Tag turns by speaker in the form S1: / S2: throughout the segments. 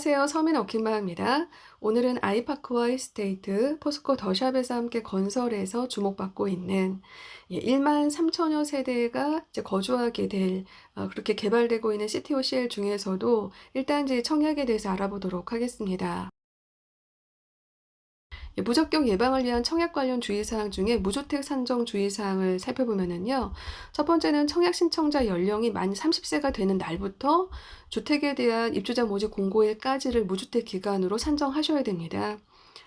S1: 안녕하세요. 서민 어킹마입니다. 오늘은 아이파크와 힐스테이트, 포스코 더샵에서 함께 건설해서 주목받고 있는 1만 3천여 세대가 거주하게 될 어, 그렇게 개발되고 있는 CTOCL 중에서도 일단 이제 청약에 대해서 알아보도록 하겠습니다. 예, 무적격 예방을 위한 청약 관련 주의사항 중에 무주택 산정 주의사항을 살펴보면은요. 첫 번째는 청약 신청자 연령이 만 30세가 되는 날부터 주택에 대한 입주자 모집 공고일까지를 무주택 기간으로 산정하셔야 됩니다.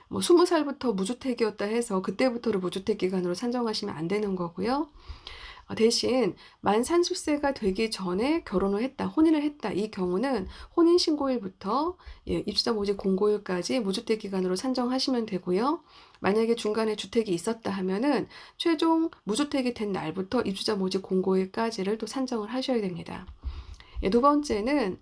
S1: 뭐 20살부터 무주택이었다 해서 그때부터를 무주택 기간으로 산정하시면 안 되는 거고요. 어, 대신 만 30세가 되기 전에 결혼을 했다, 혼인을 했다. 이 경우는 혼인 신고일부터 예, 입주자 모집 공고일까지 무주택 기간으로 산정하시면 되고요. 만약에 중간에 주택이 있었다 하면은 최종 무주택이 된 날부터 입주자 모집 공고일까지를 또 산정을 하셔야 됩니다. 예, 두 번째는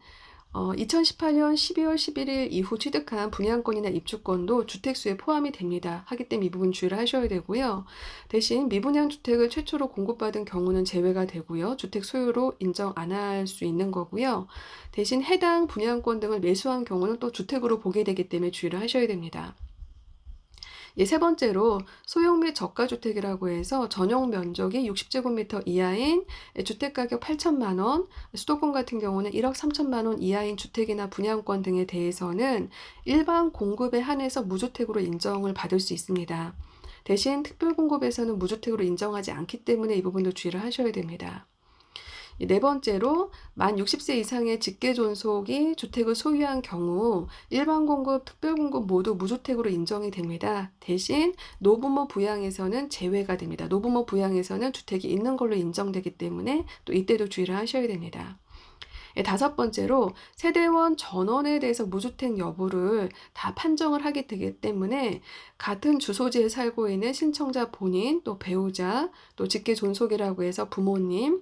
S1: 어, 2018년 12월 11일 이후 취득한 분양권이나 입주권도 주택수에 포함이 됩니다. 하기 때문에 이 부분 주의를 하셔야 되고요. 대신 미분양 주택을 최초로 공급받은 경우는 제외가 되고요. 주택 소유로 인정 안 할 수 있는 거고요. 대신 해당 분양권 등을 매수한 경우는 또 주택으로 보게 되기 때문에 주의를 하셔야 됩니다. 예, 세 번째로 소형 및 저가 주택이라고 해서 전용 면적이 60제곱미터 이하인 주택 가격 8천만 원, 수도권 같은 경우는 1억 3천만 원 이하인 주택이나 분양권 등에 대해서는 일반 공급에 한해서 무주택으로 인정을 받을 수 있습니다. 대신 특별 공급에서는 무주택으로 인정하지 않기 때문에 이 부분도 주의를 하셔야 됩니다. 네 번째로 만 60세 이상의 직계 존속이 주택을 소유한 경우 일반 공급, 특별 공급 모두 무주택으로 인정이 됩니다. 대신 노부모 부양에서는 제외가 됩니다. 노부모 부양에서는 주택이 있는 걸로 인정되기 때문에 또 이때도 주의를 하셔야 됩니다. 예, 다섯 번째로 세대원 전원에 대해서 무주택 여부를 다 판정을 하게 되기 때문에 같은 주소지에 살고 있는 신청자 본인, 또 배우자, 또 직계 존속이라고 해서 부모님,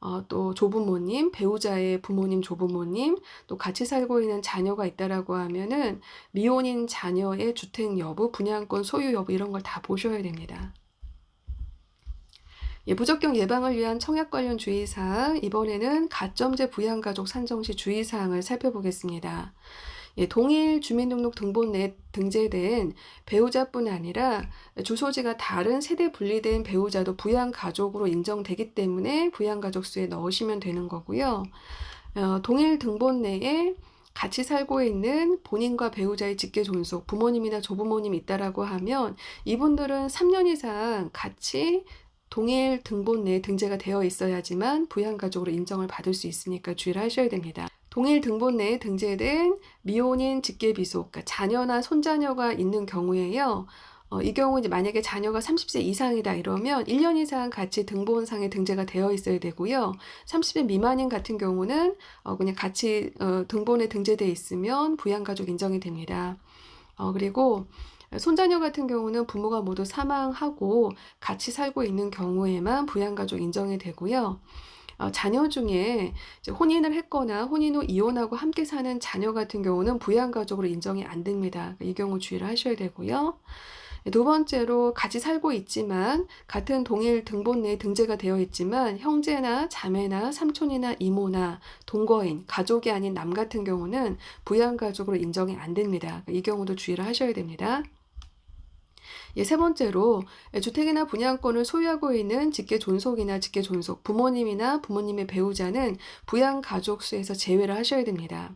S1: 어, 또 조부모님, 배우자의 부모님, 조부모님, 또 같이 살고 있는 자녀가 있다라고 하면은 미혼인 자녀의 주택 여부, 분양권 소유 여부 이런 걸 다 보셔야 됩니다. 예, 부적격 예방을 위한 청약 관련 주의사항, 이번에는 가점제 부양가족 산정 시 주의사항을 살펴보겠습니다. 예, 동일 주민등록 등본에 등재된 배우자뿐 아니라 주소지가 다른 세대 분리된 배우자도 부양가족으로 인정되기 때문에 부양가족 수에 넣으시면 되는 거고요. 어, 동일 등본 내에 같이 살고 있는 본인과 배우자의 직계 존속, 부모님이나 조부모님 있다라고 하면 이분들은 3년 이상 같이 동일 등본 내에 등재가 되어 있어야지만 부양가족으로 인정을 받을 수 있으니까 주의를 하셔야 됩니다. 동일 등본 내에 등재된 미혼인 직계비속, 그러니까 자녀나 손자녀가 있는 경우에요. 어, 이 경우 이제 만약에 자녀가 30세 이상이다 이러면 1년 이상 같이 등본상에 등재가 되어 있어야 되고요. 30세 미만인 같은 경우는 어, 그냥 같이 어, 등본에 등재되어 있으면 부양가족 인정이 됩니다. 어, 그리고 손자녀 같은 경우는 부모가 모두 사망하고 같이 살고 있는 경우에만 부양가족 인정이 되고요. 어, 자녀 중에 혼인을 했거나 혼인 후 이혼하고 함께 사는 자녀 같은 경우는 부양가족으로 인정이 안 됩니다. 이 경우 주의를 하셔야 되고요. 두 번째로 같이 살고 있지만 같은 동일 등본 내에 등재가 되어 있지만 형제나 자매나 삼촌이나 이모나 동거인, 가족이 아닌 남 같은 경우는 부양가족으로 인정이 안 됩니다. 이 경우도 주의를 하셔야 됩니다. 예, 세 번째로 예, 주택이나 분양권을 소유하고 있는 직계 존속이나 직계 존속, 부모님이나 부모님의 배우자는 부양 가족 수에서 제외를 하셔야 됩니다.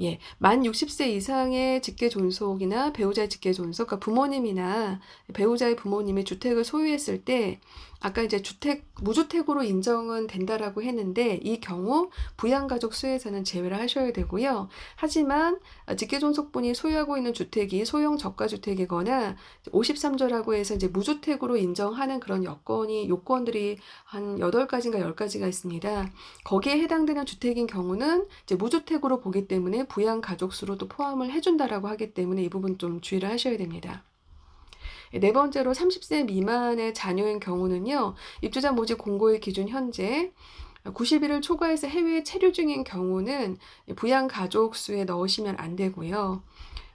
S1: 예, 만 60세 이상의 직계 존속이나 배우자의 직계 존속, 그러니까 부모님이나 배우자의 부모님이 주택을 소유했을 때 아까 이제 주택 무주택으로 인정은 된다라고 했는데 이 경우 부양가족 수에서는 제외를 하셔야 되고요. 하지만 직계존속분이 소유하고 있는 주택이 소형 저가주택이거나 53조라고 해서 이제 무주택으로 인정하는 그런 여건이 요건들이 한 8가지인가 10가지가 있습니다. 거기에 해당되는 주택인 경우는 이제 무주택으로 보기 때문에 부양가족 수로도 포함을 해준다라고 하기 때문에 이 부분 좀 주의를 하셔야 됩니다. 네 번째로 30세 미만의 자녀인 경우는요, 입주자 모집 공고일 기준 현재 90일을 초과해서 해외에 체류 중인 경우는 부양 가족 수에 넣으시면 안 되고요.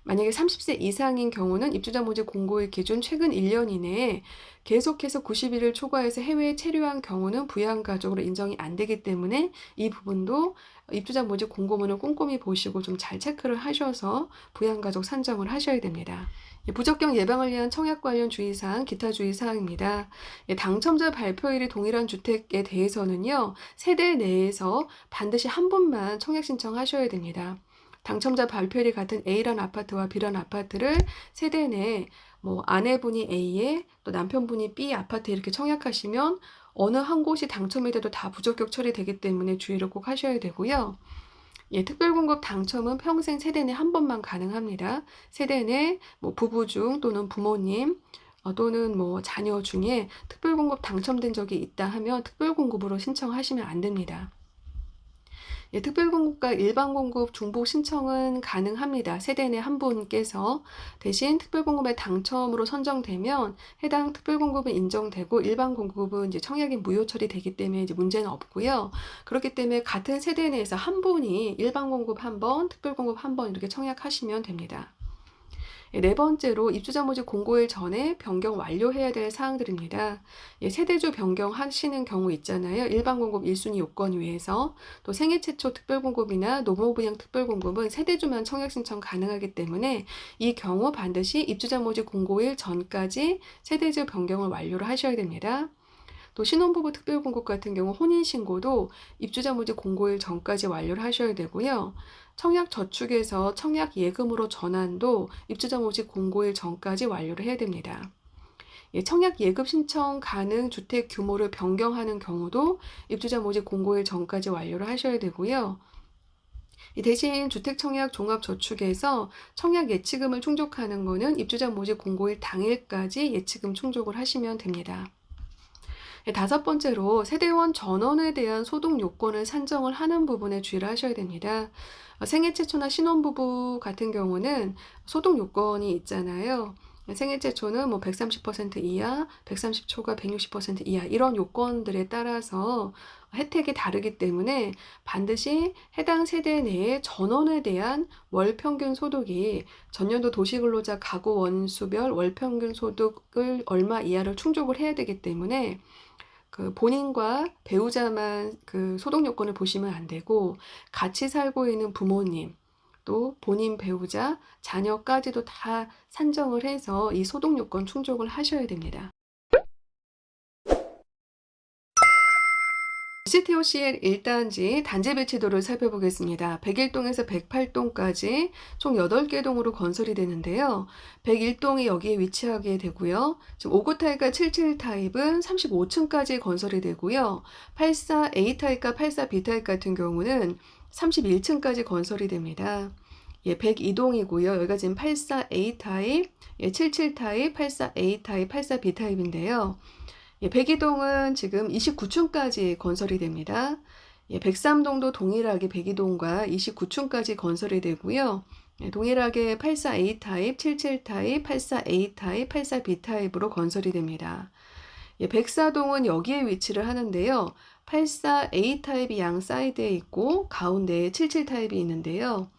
S1: 만약에 30세 이상인 경우는 입주자 모집 공고일 기준 최근 1년 이내에 계속해서 90일을 초과해서 해외에 체류한 경우는 부양가족으로 인정이 안 되기 때문에 이 부분도 입주자 모집 공고문을 꼼꼼히 보시고 좀 잘 체크를 하셔서 부양가족 산정을 하셔야 됩니다. 예, 부적격 예방을 위한 청약 관련 주의사항, 기타 주의사항입니다. 예, 당첨자 발표일이 동일한 주택에 대해서는요, 세대 내에서 반드시 한 분만 청약 신청하셔야 됩니다. 당첨자 발표일이 같은 A란 아파트와 B란 아파트를 세대 내 뭐 아내분이 A에 또 남편분이 B 아파트에 이렇게 청약하시면 어느 한 곳이 당첨이 돼도 다 부적격 처리되기 때문에 주의를 꼭 하셔야 되고요. 예, 특별공급 당첨은 평생 세대 내 한 번만 가능합니다. 세대 내뭐 부부 중 또는 부모님 어, 또는 뭐 자녀 중에 특별공급 당첨된 적이 있다 하면 특별공급으로 신청하시면 안 됩니다. 예, 특별공급과 일반공급 중복 신청은 가능합니다. 세대 내 한 분께서 대신 특별공급에 당첨으로 선정되면 해당 특별공급은 인정되고 일반공급은 이제 청약이 무효 처리되기 때문에 이제 문제는 없고요. 그렇기 때문에 같은 세대 내에서 한 분이 일반공급 한 번, 특별공급 한 번 이렇게 청약하시면 됩니다. 예, 네 번째로 입주자 모집 공고일 전에 변경 완료해야 될 사항들입니다. 예, 세대주 변경하시는 경우 있잖아요. 일반 공급 1순위 요건 위에서 또 생애 최초 특별 공급이나 노무 분양 특별 공급은 세대주만 청약 신청 가능하기 때문에 이 경우 반드시 입주자 모집 공고일 전까지 세대주 변경을 완료를 하셔야 됩니다. 또 신혼부부 특별공급 같은 경우 혼인신고도 입주자 모집 공고일 전까지 완료를 하셔야 되고요. 청약 저축에서 청약 예금으로 전환도 입주자 모집 공고일 전까지 완료를 해야 됩니다. 예, 청약 예금 신청 가능 주택 규모를 변경하는 경우도 입주자 모집 공고일 전까지 완료를 하셔야 되고요. 대신 주택청약 종합저축에서 청약 예치금을 충족하는 것은 입주자 모집 공고일 당일까지 예치금 충족을 하시면 됩니다. 예, 다섯 번째로 세대원 전원에 대한 소득 요건을 산정을 하는 부분에 주의를 하셔야 됩니다. 어, 생애 최초나 신혼부부 같은 경우는 소득 요건이 있잖아요. 생애 최초는 뭐 130% 이하, 130초가 160% 이하 이런 요건들에 따라서 혜택이 다르기 때문에 반드시 해당 세대 내에 전원에 대한 월 평균 소득이 전년도 도시근로자 가구 원수별 월 평균 소득을 얼마 이하를 충족을 해야 되기 때문에 그 본인과 배우자만 그 소득 요건을 보시면 안 되고 같이 살고 있는 부모님 또 본인 배우자 자녀까지도 다 산정을 해서 이 소득 요건 충족을 하셔야 됩니다. CTOCL 1단지 단지 배치도를 살펴보겠습니다. 101동에서 108동까지 총 8개 동으로 건설이 되는데요. 101동이 여기에 위치하게 되고요. 지금 59 타입과 77 타입은 35층까지 건설이 되고요. 84 A 타입과 84 B 타입 같은 경우는 31층까지 건설이 됩니다. 예, 102동이고요. 여기가 지금 84 A 타입, 예, 77 타입, 84 A 타입, 84 B 타입인데요. 예, 백이동은 지금 29층까지 건설이 됩니다. 예, 백삼동도 동일하게 백이동과 29층까지 건설이 되고요. 예, 동일하게 84A 타입, 77 타입, 84A 타입, 84B 타입으로 건설이 됩니다. 예, 백사동은 여기에 위치를 하는데요. 84A 타입이 양 사이드에 있고 가운데에 77 타입이 있는데요.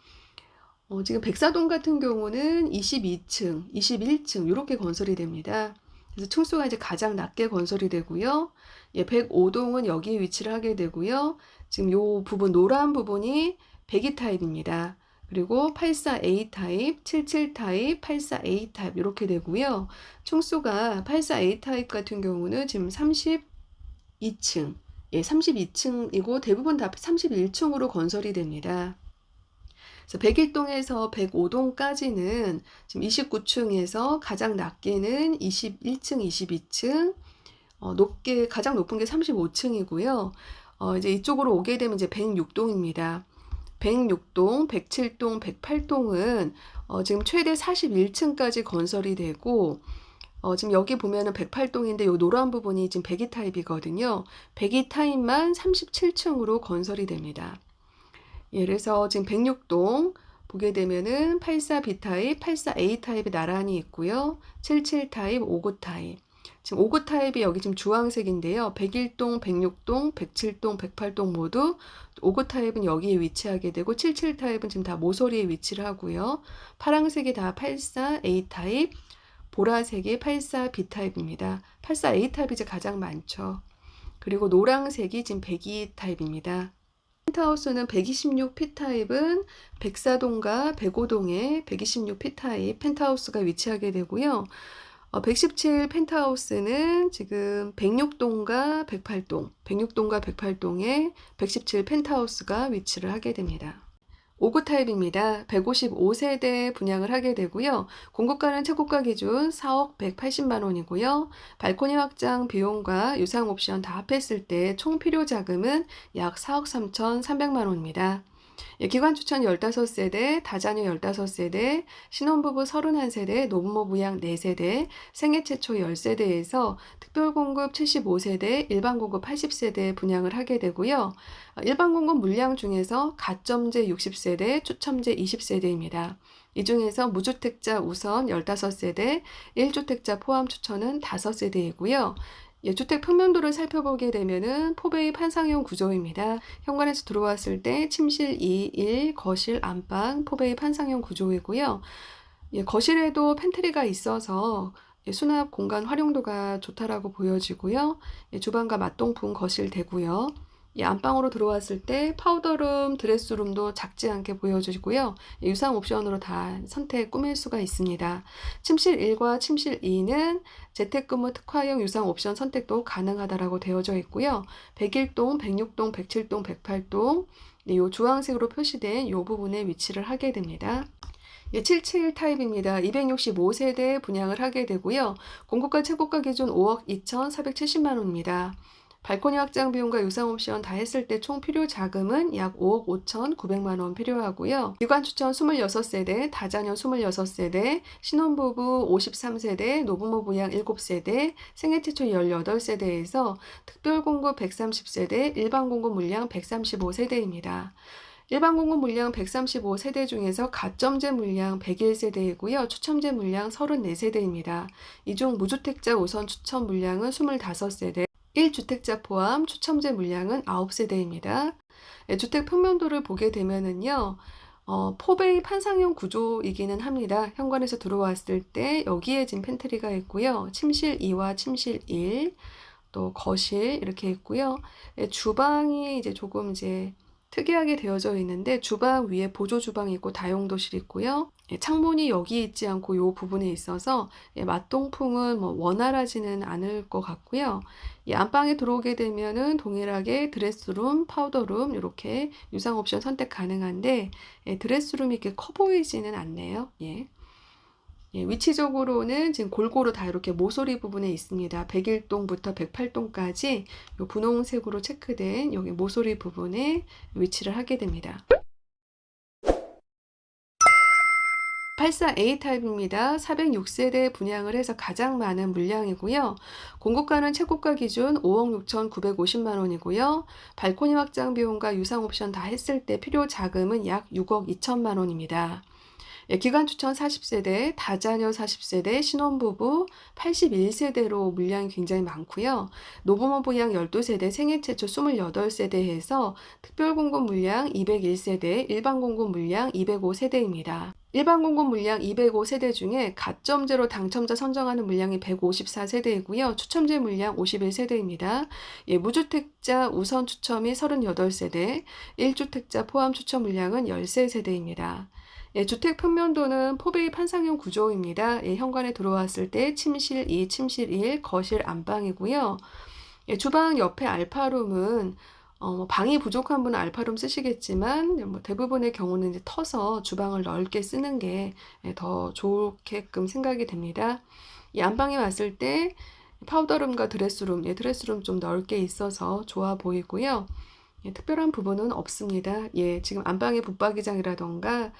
S1: 어, 지금 백사동 같은 경우는 22층, 21층 이렇게 건설이 됩니다. 그래서 층수가 이제 가장 낮게 건설이 되고요. 예, 105동은 여기에 위치를 하게 되고요. 지금 요 부분 노란 부분이 102 타입입니다. 그리고 84A 타입, 77 타입, 84A 타입 이렇게 되고요. 층수가 84A 타입 같은 경우는 지금 32층, 예, 32층이고 대부분 다 31층으로 건설이 됩니다. 그래서 101동에서 105동까지는 지금 29층에서 가장 낮게는 21층, 22층, 어, 높게 가장 높은 게 35층이고요. 어, 이제 이쪽으로 오게 되면 이제 106동입니다. 106동, 107동, 108동은 어, 지금 최대 41층까지 건설이 되고 어, 지금 여기 보면은 108동인데 요 노란 부분이 지금 102 타입이거든요. 102 타입만 37층으로 건설이 됩니다. 예, 그래서 지금 106동 보게 되면은 84B 타입, 84A 타입이 나란히 있고요. 77 타입, 59 타입. 지금 5구 타입이 여기 지금 주황색인데요. 101동, 106동, 107동, 108동 모두 5구 타입은 여기에 위치하게 되고 77 타입은 지금 다 모서리에 위치를 하고요. 파란색이 다 84 A 타입, 보라색이 84 B 타입입니다. 84 A 타입이 이제 가장 많죠. 그리고 노란색이 지금 102 타입입니다. 펜트하우스는 126 P 타입은 104동과 105동에 126 P 타입 펜트하우스가 위치하게 되고요. 어, 117 펜트하우스는 지금 106동과 108동, 106동과 108동에 117 펜트하우스가 위치를 하게 됩니다. 5구 타입입니다. 155세대 분양을 하게 되고요. 공급가는 최고가 기준 4억 180만 원이고요. 발코니 확장 비용과 유상 옵션 다 합했을 때 총 필요 자금은 약 4억 3,300만 원입니다. 예, 기관 추천 15세대, 다자녀 15세대, 신혼부부 31세대, 노부모 부양 4세대, 생애 최초 10세대에서 특별 공급 75세대, 일반 공급 80세대 분양을 하게 되고요. 어, 일반 공급 물량 중에서 가점제 60세대, 추첨제 20세대입니다. 이 중에서 무주택자 우선 15세대, 1주택자 포함 추천은 5세대이고요. 예, 주택 평면도를 살펴보게 되면은 포베이 판상형 구조입니다. 현관에서 들어왔을 때 침실 2, 1, 거실, 안방, 포베이 판상형 구조이고요. 예, 거실에도 팬트리가 있어서 예, 수납 공간 활용도가 좋다라고 보여지고요. 예, 주방과 맞동풍 거실 되고요. 이 안방으로 들어왔을 때 파우더룸, 드레스룸도 작지 않게 보여지고요. 유상 옵션으로 다 선택 꾸밀 수가 있습니다. 침실 1과 침실 2는 재택근무 특화형 유상 옵션 선택도 가능하다라고 되어져 있고요. 101동, 106동, 107동, 108동 이 주황색으로 표시된 이 부분에 위치를 하게 됩니다. 77 타입입니다. 265세대 분양을 하게 되고요. 공고가 최고가 기준 5억 2,470만 원입니다. 발코니 확장 비용과 유상 옵션 다 했을 때 총 필요 자금은 약 5억 5,900만 원 필요하고요. 기관 추천 26세대, 다자녀 26세대, 신혼부부 53세대, 노부모 부양 7세대, 생애 최초 18세대에서 특별 공급 130세대, 일반 공급 물량 135세대입니다. 일반 공급 물량 135세대 중에서 가점제 물량 101세대이고요. 추첨제 물량 34세대입니다. 이 중 무주택자 우선 추첨 물량은 25세대, 1주택자 포함 추첨제 물량은 9세대입니다. 예, 주택 평면도를 보게 되면은요. 어, 포베이 판상형 구조이기는 합니다. 현관에서 들어왔을 때 여기에 지금 팬트리가 있고요. 침실 2와 침실 1, 또 거실 이렇게 있고요. 예, 주방이 이제 조금 이제 특이하게 되어져 있는데 주방 위에 보조 주방이 있고 다용도실 있고요. 예, 창문이 여기 있지 않고 이 부분에 있어서 예, 맞동풍은 뭐 원활하지는 않을 것 같고요. 이 안방에 들어오게 되면은 동일하게 드레스룸, 파우더룸 이렇게 유상 옵션 선택 가능한데 예, 드레스룸이 이렇게 커 보이지는 않네요. 예. 예, 위치적으로는 지금 골고루 다 이렇게 모서리 부분에 있습니다. 101동부터 108동까지 요 분홍색으로 체크된 여기 모서리 부분에 위치를 하게 됩니다. 84A 타입입니다. 406세대 분양을 해서 가장 많은 물량이고요. 공급가는 최고가 기준 5억 6,950만 원이고요. 발코니 확장 비용과 유상 옵션 다 했을 때 필요 자금은 약 6억 2천만 원입니다. 예, 기간 추천 40세대, 다자녀 40세대, 신혼부부 81세대로 물량이 굉장히 많고요. 노부모 부양 12세대, 생애 최초 28세대에서 특별 공급 물량 201세대, 일반 공급 물량 205세대입니다. 일반 공급 물량 205세대 중에 가점제로 당첨자 선정하는 물량이 154세대이고요. 추첨제 물량 51세대입니다. 예, 무주택자 우선 추첨이 38세대, 1주택자 포함 추첨 물량은 13세대입니다. 예, 주택 평면도는 포베이 판상형 구조입니다. 예, 현관에 들어왔을 때 침실 2, 침실 1, 거실 안방이고요. 예, 주방 옆에 알파룸은 어, 뭐 방이 부족한 분은 알파룸 쓰시겠지만 뭐 대부분의 경우는 이제 터서 주방을 넓게 쓰는 게 더 좋게끔 생각이 됩니다. 이 안방에 왔을 때 파우더룸과 드레스룸, 예, 드레스룸 좀 넓게 있어서 좋아 보이고요. 예, 특별한 부분은 없습니다. 예, 지금 안방의 붙박이장이라던가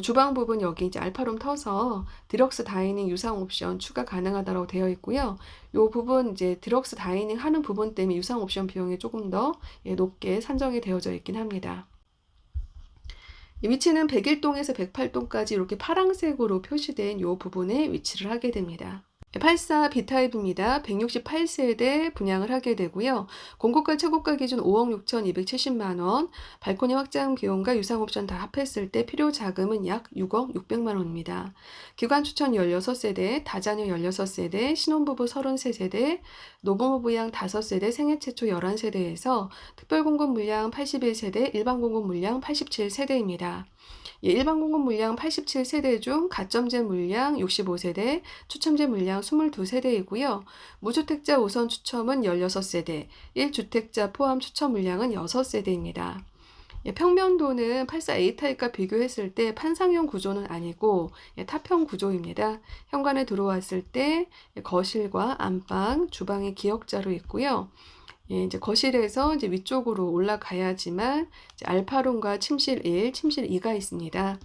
S1: 주방 부분 여기 이제 알파룸 터서 디럭스 다이닝 유상 옵션 추가 가능하다고 되어 있고요. 이 부분 이제 디럭스 다이닝 하는 부분 때문에 유상 옵션 비용이 조금 더 예, 높게 산정이 되어져 있긴 합니다. 이 위치는 101동에서 108동까지 이렇게 파란색으로 표시된 이 부분에 위치를 하게 됩니다. 84 B타입입니다. 168세대 분양을 하게 되고요. 공고가 최고가 기준 5억 6,270만 원, 발코니 확장 비용과 유상 옵션 다 합했을 때 필요 자금은 약 6억 600만 원입니다. 기관 추천 16세대, 다자녀 16세대, 신혼부부 33세대, 노부모 부양 5세대, 생애 최초 11세대에서 특별 공급 물량 81세대, 일반 공급 물량 87세대입니다. 예, 일반 공급 물량 87세대 중 가점제 물량 65세대, 추첨제 물량 22세대이고요. 무주택자 우선 추첨은 16세대, 1주택자 포함 추첨 물량은 6세대입니다. 예, 평면도는 84A 타입과 비교했을 때 판상형 구조는 아니고 예, 타평 구조입니다. 현관에 들어왔을 때 예, 거실과 안방, 주방이 기역자로 있고요. 예, 이제 거실에서 이제 위쪽으로 올라가야지만 이제 알파룸과 침실 1, 침실 2가 있습니다.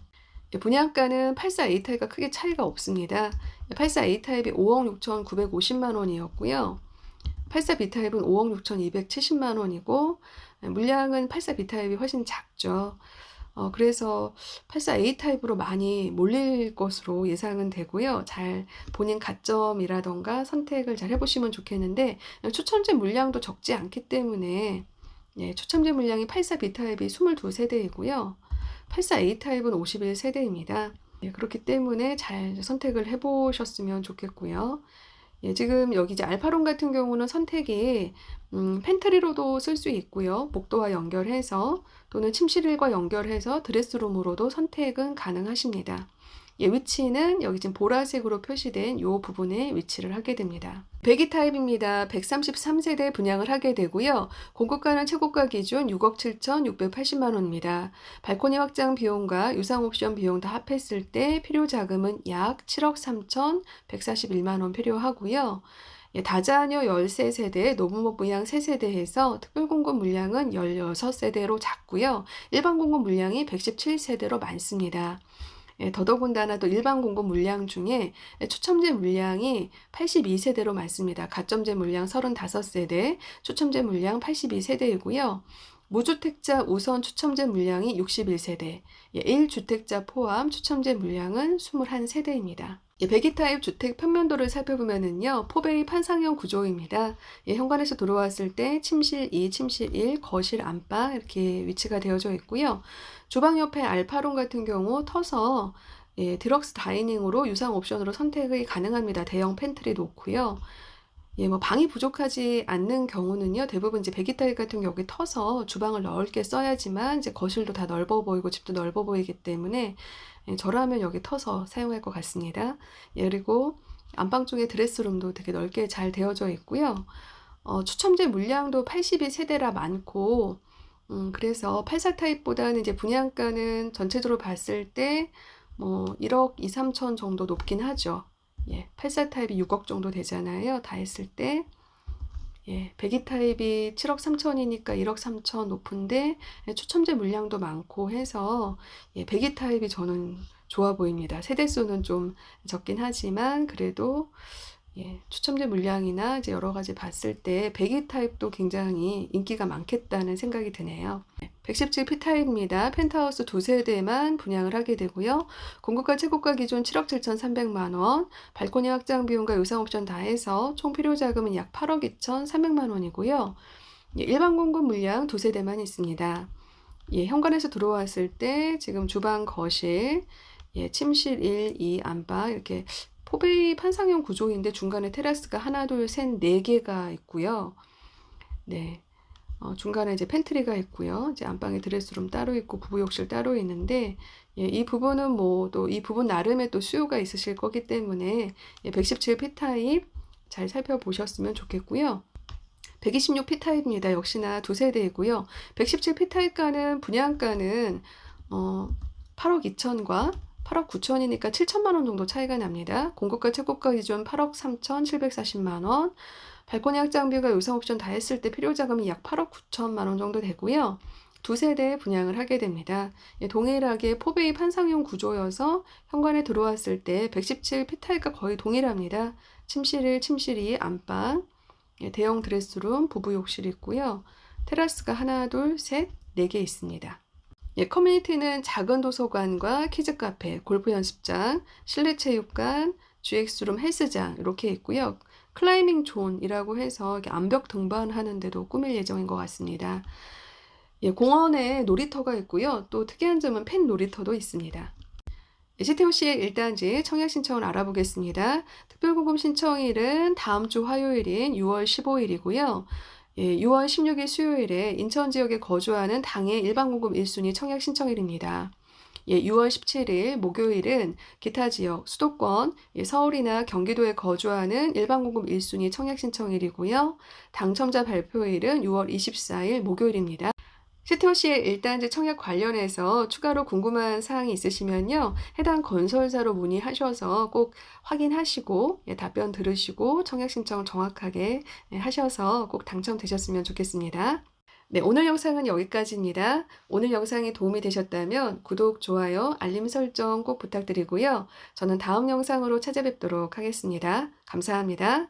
S1: 예, 분양가는 84A 타입과 크게 차이가 없습니다. 84A 타입이 5억 6,950만 원이었고요. 84B 타입은 5억 6,270만 원이고 예, 물량은 84B 타입이 훨씬 작죠. 어, 그래서 84A 타입으로 많이 몰릴 것으로 예상은 되고요. 잘 본인 가점이라던가 선택을 잘 해보시면 좋겠는데 추첨제 물량도 적지 않기 때문에 예, 추첨제 물량이 84B 타입이 22세대이고요. 84A 타입은 51세대입니다. 예, 그렇기 때문에 잘 선택을 해보셨으면 좋겠고요. 예, 지금 여기 이제 알파론 같은 경우는 선택이 음, 팬트리로도 쓸 수 있고요. 복도와 연결해서 또는 침실과 연결해서 드레스룸으로도 선택은 가능하십니다. 예, 위치는 여기 지금 보라색으로 표시된 이 부분에 위치를 하게 됩니다. 배기 타입입니다. 133세대 분양을 하게 되고요. 공급가는 최고가 기준 6억 7,680만 원입니다. 발코니 확장 비용과 유상 옵션 비용 다 합했을 때 필요 자금은 약 7억 3,141만 원 필요하고요. 예, 다자녀 13세대, 노부모 부양 3세대에서 특별 공급 물량은 16세대로 작고요. 일반 공급 물량이 117세대로 많습니다. 예, 더더군다나 또 일반 공급 물량 중에 추첨제 물량이 82세대로 많습니다. 가점제 물량 35세대, 추첨제 물량 82세대이고요. 무주택자 우선 추첨제 물량이 61세대, 1주택자 포함 추첨제 물량은 21세대입니다. 예, 배기 타입 주택 평면도를 살펴보면은요, 포베이 판상형 구조입니다. 예, 현관에서 들어왔을 때 침실 2, 침실 1, 거실 안방 이렇게 위치가 되어져 있고요. 주방 옆에 알파룸 같은 경우 터서 예, 드럭스 다이닝으로 유상 옵션으로 선택이 가능합니다. 대형 팬트리 놓고요. 예, 뭐 방이 부족하지 않는 경우는요, 대부분 이제 배기 타입 같은 경우 여기 터서 주방을 넓게 써야지만 이제 거실도 다 넓어 보이고 집도 넓어 보이기 때문에 예, 저라면 여기 터서 사용할 것 같습니다. 예, 그리고 안방 쪽에 드레스룸도 되게 넓게 잘 되어져 있고요. 어, 추첨제 물량도 82세대라 많고, 음, 그래서 84 타입보다는 이제 분양가는 전체적으로 봤을 때 뭐 1억 2, 3천 정도 높긴 하죠. 예, 84 타입이 6억 정도 되잖아요. 다 했을 때. 예, 배기 타입이 7억 3천이니까 1억 3천 높은데 예, 추첨제 물량도 많고 해서 예, 배기 타입이 저는 좋아 보입니다. 세대수는 좀 적긴 하지만 그래도 예, 추첨제 물량이나 이제 여러 가지 봤을 때 배기 타입도 굉장히 인기가 많겠다는 생각이 드네요. 117 P타입입니다. 펜트하우스 두 세대만 분양을 하게 되고요. 공급가 최고가 기준 7억 7,300만 원, 발코니 확장 비용과 유상 옵션 다 해서 총 필요 자금은 약 8억 2,300만 원이고요. 예, 일반 공급 물량 두 세대만 있습니다. 예, 현관에서 들어왔을 때 지금 주방, 거실, 예, 침실 1, 2, 안방 이렇게 포베이 판상형 구조인데 중간에 테라스가 하나, 둘, 셋, 네 개가 있고요. 네. 어, 중간에 이제 팬트리가 있고요. 이제 안방에 드레스룸 따로 있고 부부 욕실 따로 있는데 예, 이 부분은 뭐 또 이 부분 나름의 또 수요가 있으실 거기 때문에 예, 117 P타입 잘 살펴보셨으면 좋겠고요. 126 P타입입니다. 역시나 두 세대이고요. 117 P타입가는 분양가는 어, 8억 2천과 8억 9천이니까 7천만 원 정도 차이가 납니다. 공급가 최고가 기준 8억 3천 740만 원. 발코니 확장비가 유상 옵션 다 했을 때 필요 자금이 약 8억 9천만 원 정도 되고요. 두 세대 분양을 하게 됩니다. 예, 동일하게 포베이 판상형 구조여서 현관에 들어왔을 때 117 피타일과 거의 동일합니다. 침실 1, 침실 2, 안방, 예, 대형 드레스룸, 부부 욕실 있고요. 테라스가 하나, 둘, 셋, 네 개 있습니다. 예, 커뮤니티는 작은 도서관과 키즈 카페, 골프 연습장, 실내 체육관, GX룸 헬스장 이렇게 있고요. 클라이밍 존이라고 해서 암벽 등반하는 데도 꾸밀 예정인 것 같습니다. 예, 공원에 놀이터가 있고요. 또 특이한 점은 펜 놀이터도 있습니다. 예, 시태호시의 1단지 청약 신청을 알아보겠습니다. 특별공급 신청일은 다음 주 화요일인 6월 15일이고요. 예, 6월 16일 수요일에 인천 지역에 거주하는 당의 일반공급 1순위 청약 신청일입니다. 예, 6월 17일 목요일은 기타 지역, 수도권, 예, 서울이나 경기도에 거주하는 일반공급 1순위 청약 신청일이고요. 당첨자 발표일은 6월 24일 목요일입니다. 시태호시의 1단지 청약 관련해서 추가로 궁금한 사항이 있으시면요. 해당 건설사로 문의하셔서 꼭 확인하시고 예, 답변 들으시고 청약 신청을 정확하게 예, 하셔서 꼭 당첨되셨으면 좋겠습니다. 네, 오늘 영상은 여기까지입니다. 오늘 영상이 도움이 되셨다면 구독, 좋아요, 알림 설정 꼭 부탁드리고요. 저는 다음 영상으로 찾아뵙도록 하겠습니다. 감사합니다.